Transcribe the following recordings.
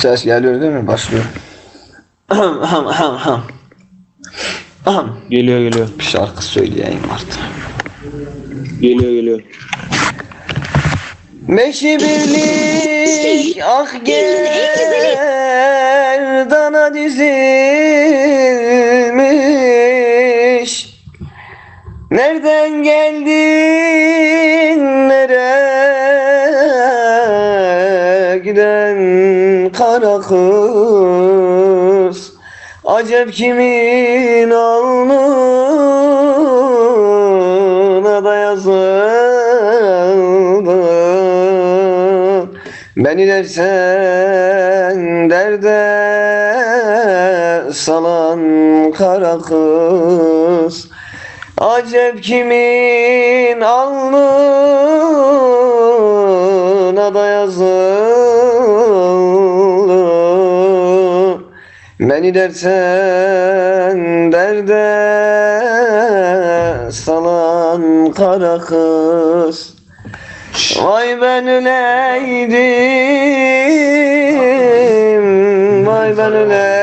Ses geliyor değil mi? Başlıyor. Ahem ahem ahem. Ahem. Geliyor geliyor. Bir şarkı söyleyeyim artık. Geliyor geliyor. Beşi birlik ah gerdana dizilmiş Nereden geldin nereye giden kara kız? Acep kimin alnına da yazıldı? Beni dersen derde salan kara kız Acep kimin alnına da yazıldı? Beni dersen derde salan kara kız. Vay ben öleydim Vay ben öleydim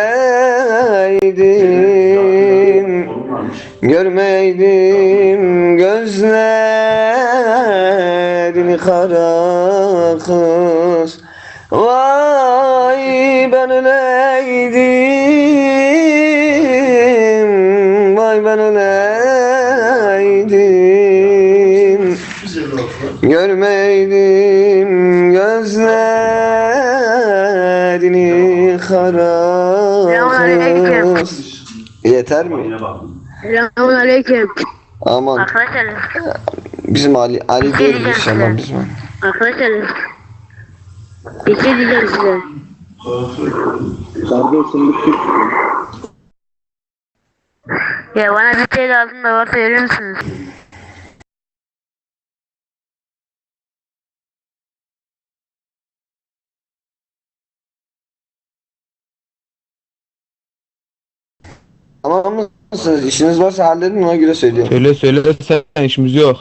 Görmeydim gözlerini kara kız. Vay ben öleydim Vay ben öleydim. Görmeydim gözlerini kara kız. Yeter mi? Selamun aleyküm. Aman Arkadaşlar, bizim Ali Ali değil inşallah size. bizim. arkadaşlar. Bir şey diyeceğim size. Bir Ya bana bir şey lazım da varsa verir misiniz? Tamam mısınız? İşiniz varsa halledin ona göre söyleyeyim. Söyle söyle sen işimiz yok.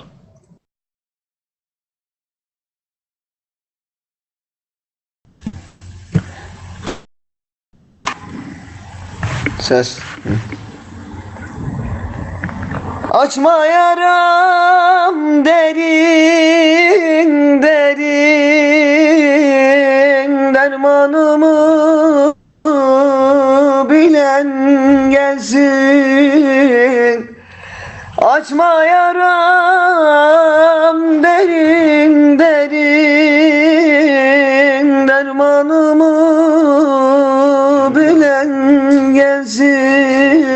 Ses. Açma yaram Açma yaram derin derin. Dermanımı bilen gelsin.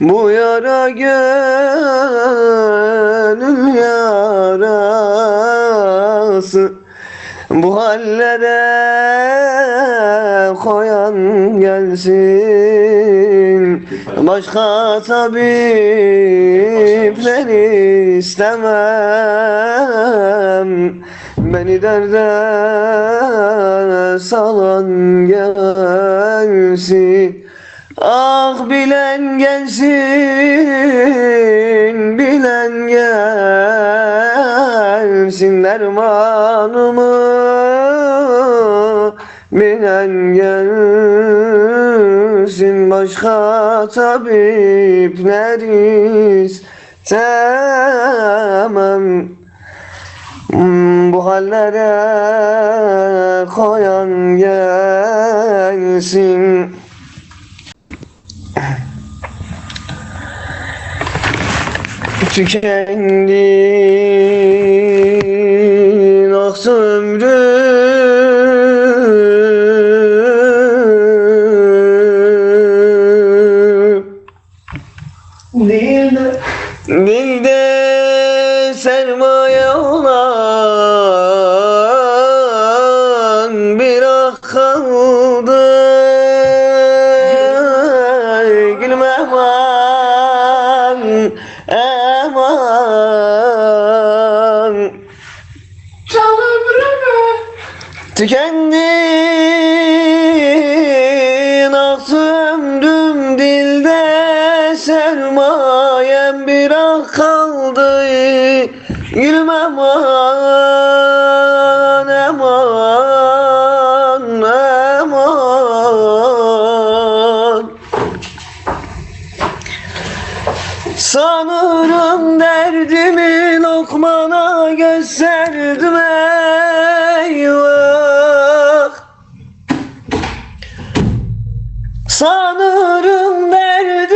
Bu yara gönül yarası. Bu hallere koyan gelsin Başka tabipler istemem. Beni derde salan gelsin. Ah bilen gelsin Bilen gelsin Dermanımı. Bilen gelsin Başka tabipler istemem Hmm, Bu hallere koyan gelsin. Tükendi nasıl ömrüm Dilde sermaye olan bir ah kaldı. Gülüm aman aman. Tükendi Gülmem bir ah kaldı. Gülmem aman aman aman Sanırım derdimi lokmana gösterdim eyvah. Sanırım derdimi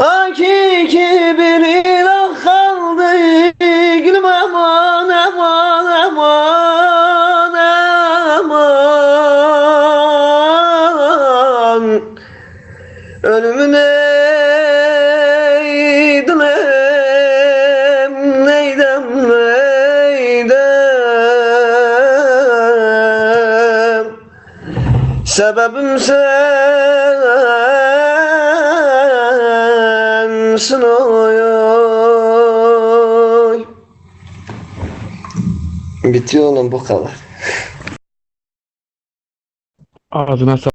Hakiki bir ilah kaldı. Gülüm aman aman aman aman. Ölümün eydem neydem sensin oy oy Bitiyor oğlum bu kadar. Ağzına sağlık.